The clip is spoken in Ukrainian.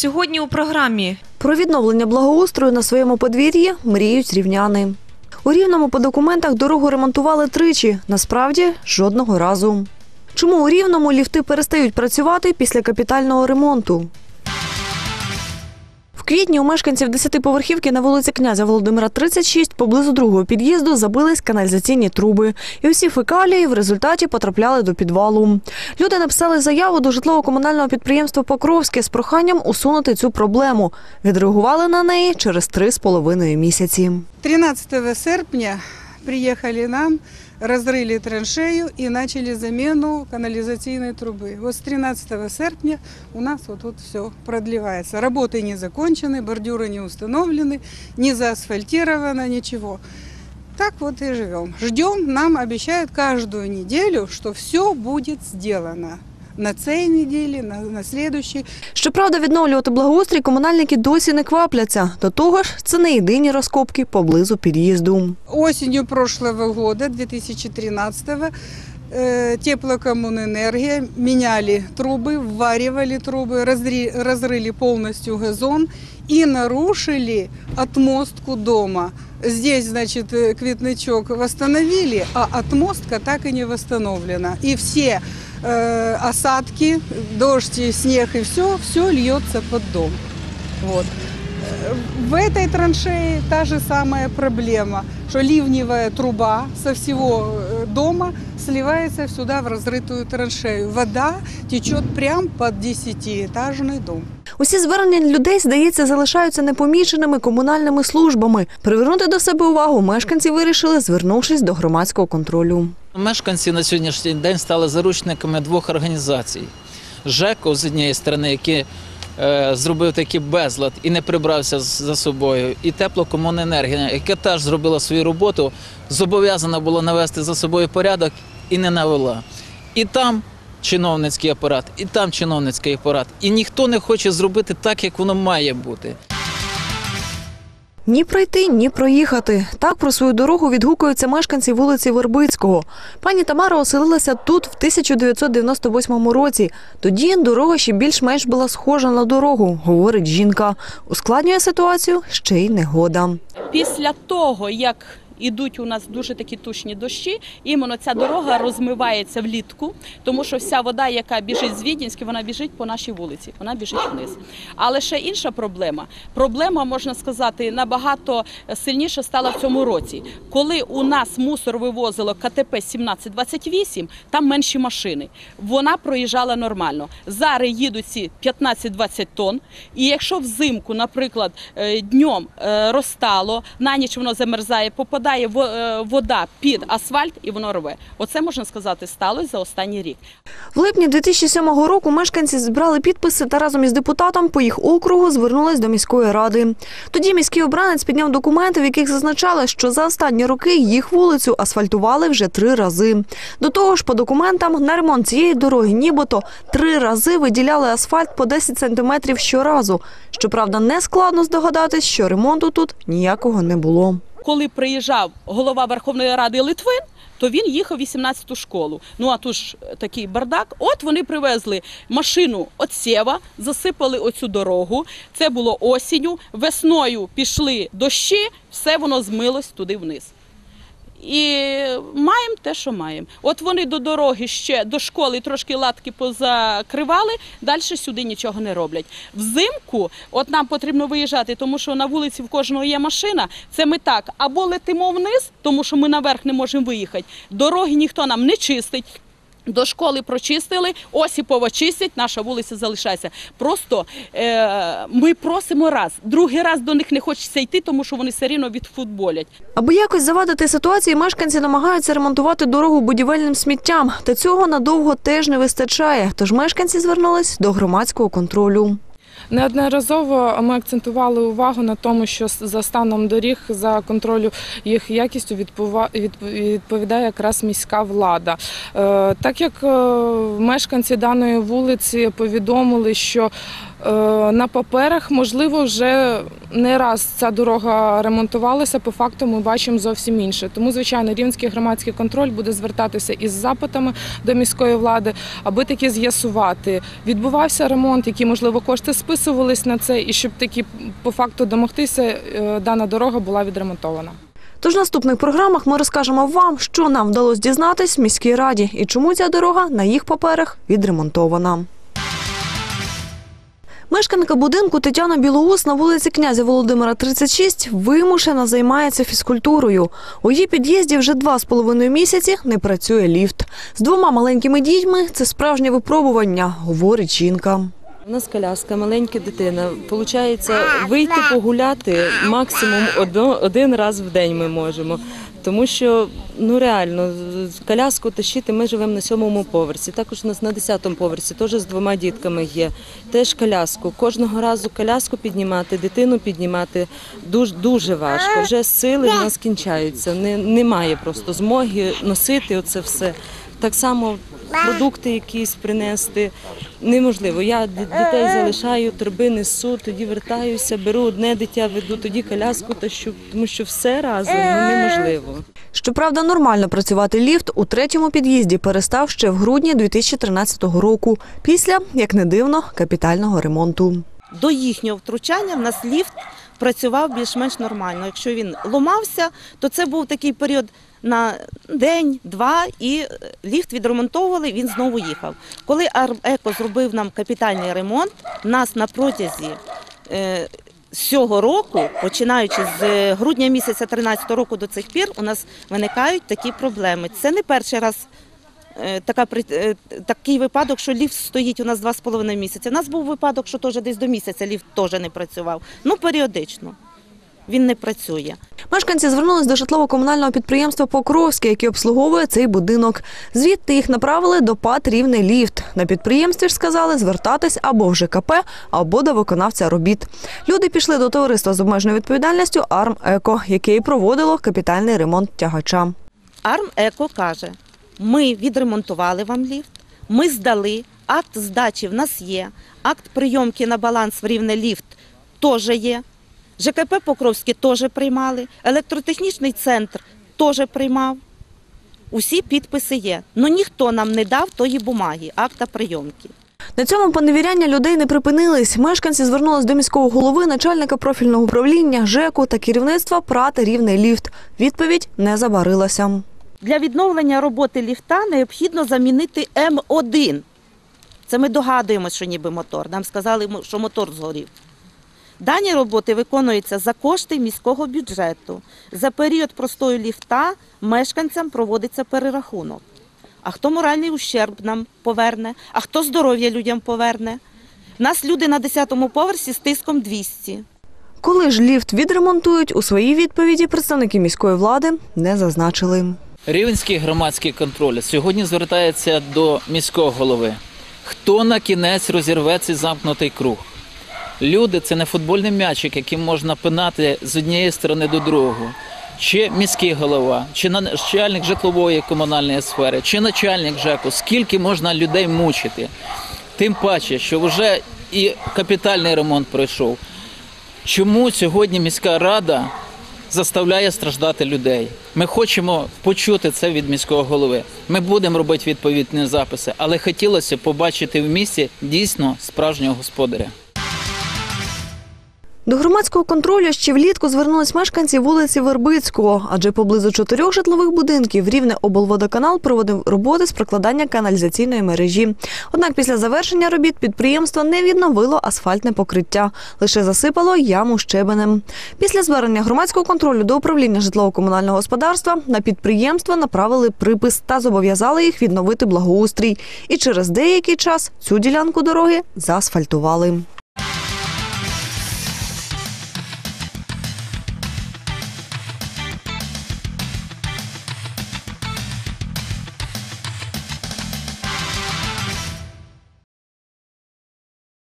Сьогодні у програмі Про відновлення благоустрою на своєму подвір'ї мріють рівняни. У Рівному по документах дорогу ремонтували тричі, насправді жодного разу. Чому у Рівному ліфти перестають працювати після капітального ремонту? В квітні у мешканців 10-поверхівки на вулиці князя Володимира 36 поблизу другого під'їзду забились каналізаційні труби. І усі фекалії в результаті потрапляли до підвалу. Люди написали заяву до житлово-комунального підприємства Покровське з проханням усунути цю проблему. Відреагували на неї через три з половиною місяці. 13 серпня приехали нам, разрыли траншею и начали замену канализационной трубы. Вот с 13 серпня у нас вот тут все продлевается. Работы не закончены, бордюры не установлены, не заасфальтировано, ничего. Так вот и живем. Ждем, нам обещают каждую неделю, что все будет сделано. На цей неділі, на, на слідущій. Щоправда, відновлювати благоустрій комунальники досі не квапляться. До того ж, це не єдині розкопки поблизу під'їзду. Осенью прошлого года, 2013 э, теплокоммунэнергия меняли трубы, вваривали трубы, разри- разрыли полностью газон и нарушили отмостку дома. Здесь, значит, э, квитничок восстановили, а отмостка так и не восстановлена. И все э, осадки, дождь, и снег и все, все льется под дом. Вот. Э, В этой траншее та же самая проблема, что ливневая труба со всего э, дома сливается сюда в разрытую траншею. Вода течет прямо под десятиэтажный дом. Усі звернення людей, здається, залишаються непоміченими комунальними службами. Привернути до себе увагу мешканці вирішили, звернувшись до громадського контролю. Мешканці на сьогоднішній день стали заручниками двох організацій: ЖЕКО з однієї сторони, який е, зробив такий безлад і не прибрався за собою, і теплокомуненергія, яка теж зробила свою роботу, зобов'язана була навести за собою порядок і не навела. І там чиновницький апарат, і там чиновницький апарат. І ніхто не хоче зробити так, як воно має бути. Ні пройти, ні проїхати. Так про свою дорогу відгукуються мешканці вулиці Вербицького. Пані Тамара оселилася тут в 1998 році. Тоді дорога ще більш-менш була схожа на дорогу, говорить жінка. Ускладнює ситуацію ще й негода. Після того, як ідуть у нас дуже такі тучні дощі, іменно ця дорога розмивається влітку, тому що вся вода, яка біжить з Віднінська, вона біжить по нашій вулиці, вона біжить вниз. Але ще інша проблема. Проблема, можна сказати, набагато сильніше стала в цьому році. Коли у нас мусор вивозило КТП 1728, там менші машини. Вона проїжджала нормально. Зараз їдуть ці 15-20 тонн. І якщо взимку, наприклад, е, днем е, розтало, на ніч воно замерзає, попадає во- е, вода під асфальт і воно рве. Оце можна сказати сталося за останній рік. В липні 2007 року мешканці збирали підписи та разом із депутатом по їх округу звернулись до міської ради. Тоді міський обранець підняв документи, в яких зазначали, що за останні роки їх вулицю асфальтували вже три рази. До того ж, по документам на ремонт цієї дороги нібито три рази виділяли асфальт по 10 сантиметрів щоразу. Щоправда, не складно здогадатись, що ремонту тут ніякого не було. Коли приїжджав голова Верховної Ради Литвин, то він їхав 18-ту школу. Ну а тут ж такий бардак. От вони привезли машину от Сєва, засипали оцю дорогу. Це було осінню. Весною пішли дощі, все воно змилось туди вниз. І маємо те, що маємо. От вони до дороги ще до школи трошки латки позакривали, далі сюди нічого не роблять. Взимку, от нам потрібно виїжджати, тому що на вулиці в кожного є машина. Це ми так або летимо вниз, тому що ми наверх не можемо виїхати. Дороги ніхто нам не чистить. До школи прочистили, Осіпова чистять, наша вулиця залишається. Просто е, ми просимо раз, другий раз до них не хочеться йти, тому що вони все рівно відфутболять. Аби якось завадити ситуації, мешканці намагаються ремонтувати дорогу будівельним сміттям. Та цього надовго теж не вистачає. Тож мешканці звернулись до громадського контролю. Неодноразово ми акцентували увагу на тому, що за станом доріг, за контролю їх якістю відповідає якраз міська влада. Е, Так як е, мешканці даної вулиці повідомили, що На паперах, можливо, вже не раз ця дорога ремонтувалася. По факту ми бачимо зовсім інше. Тому, звичайно, рівненський громадський контроль буде звертатися із запитами до міської влади, аби таки з'ясувати, відбувався ремонт, які можливо кошти списувались на це, і щоб таки по факту домогтися, е, дана дорога була відремонтована. Тож в наступних програмах ми розкажемо вам, що нам вдалося дізнатись в міській раді і чому ця дорога на їх паперах відремонтована. Мешканка будинку Тетяна Білоус на вулиці князя Володимира 36 вимушено займається фізкультурою. У її під'їзді вже два з половиною місяці не працює ліфт. З двома маленькими дітьми це справжнє випробування, говорить жінка. У нас коляска, маленька дитина. Получається, вийти погуляти максимум один раз в день ми можемо. Тому що ну реально коляску тащити. Ми живемо на сьомому поверсі. Також у нас на десятому поверсі теж з двома дітками є. Теж коляску. Кожного разу коляску піднімати, дитину піднімати дуже дуже важко. Вже сили в нас кінчаються. Не, немає просто змоги носити оце все. Так само продукти якісь принести неможливо. Я дітей залишаю, торби несу, тоді вертаюся, беру одне дитя, веду, тоді коляску тащу, тому що все разом ну, неможливо. Щоправда, нормально працювати ліфт у третьому під'їзді перестав ще в грудні 2013 року, після, як не дивно, капітального ремонту. До їхнього втручання в нас ліфт працював більш-менш нормально. Якщо він ломався, то це був такий період на день, два, і е, ліфт відремонтовували, він знову їхав. Коли Армеко зробив нам капітальний ремонт, нас на протязі е, цього року, починаючи з е, грудня місяця 2013 року до цих пір, у нас виникають такі проблеми. Це не перший раз е, така, е, такий випадок, що ліфт стоїть у нас два з половиною місяці. У нас був випадок, що теж десь до місяця ліфт теж не працював. Ну, періодично. Він не працює. Мешканці звернулись до житлово-комунального підприємства Покровське, яке обслуговує цей будинок. Звідти їх направили до ПАТ «Рівний ліфт». На підприємстві ж сказали звертатись або в ЖКП, або до виконавця робіт. Люди пішли до товариства з обмеженою відповідальністю «Арм Еко», яке і проводило капітальний ремонт тягача. Армеко каже: ми відремонтували вам ліфт, ми здали, акт здачі в нас є, акт прийомки на баланс в рівне ліфт теж є. ЖКП Покровське теж приймали, електротехнічний центр теж приймав. Усі підписи є. але ніхто нам не дав тої бумаги, акта прийомки. На цьому поневіряння людей не припинились. Мешканці звернулись до міського голови, начальника профільного управління, ЖЕКу та керівництва прати рівний ліфт. Відповідь не забарилася. Для відновлення роботи ліфта необхідно замінити М1. Це ми догадуємося, що ніби мотор. Нам сказали, що мотор згорів. Дані роботи виконуються за кошти міського бюджету. За період простою ліфта мешканцям проводиться перерахунок. А хто моральний ущерб нам поверне, а хто здоров'я людям поверне? Нас люди на 10-му поверсі з тиском 200. Коли ж ліфт відремонтують, у своїй відповіді представники міської влади не зазначили. Рівенський громадський контроль сьогодні звертається до міського голови. Хто на кінець розірве цей замкнутий круг? Люди це не футбольний м'ячик, яким можна пинати з однієї сторони до другої. Чи міський голова, чи начальник житлової комунальної сфери, чи начальник ЖЕКу, скільки можна людей мучити? Тим паче, що вже і капітальний ремонт пройшов. Чому сьогодні міська рада заставляє страждати людей? Ми хочемо почути це від міського голови. Ми будемо робити відповідні записи, але хотілося побачити в місті дійсно справжнього господаря. До громадського контролю ще влітку звернулись мешканці вулиці Вербицького, адже поблизу чотирьох житлових будинків рівне облводоканал проводив роботи з прокладання каналізаційної мережі. Однак після завершення робіт підприємство не відновило асфальтне покриття, лише засипало яму щебенем. Після звернення громадського контролю до управління житлово-комунального господарства на підприємство направили припис та зобов'язали їх відновити благоустрій. І через деякий час цю ділянку дороги заасфальтували.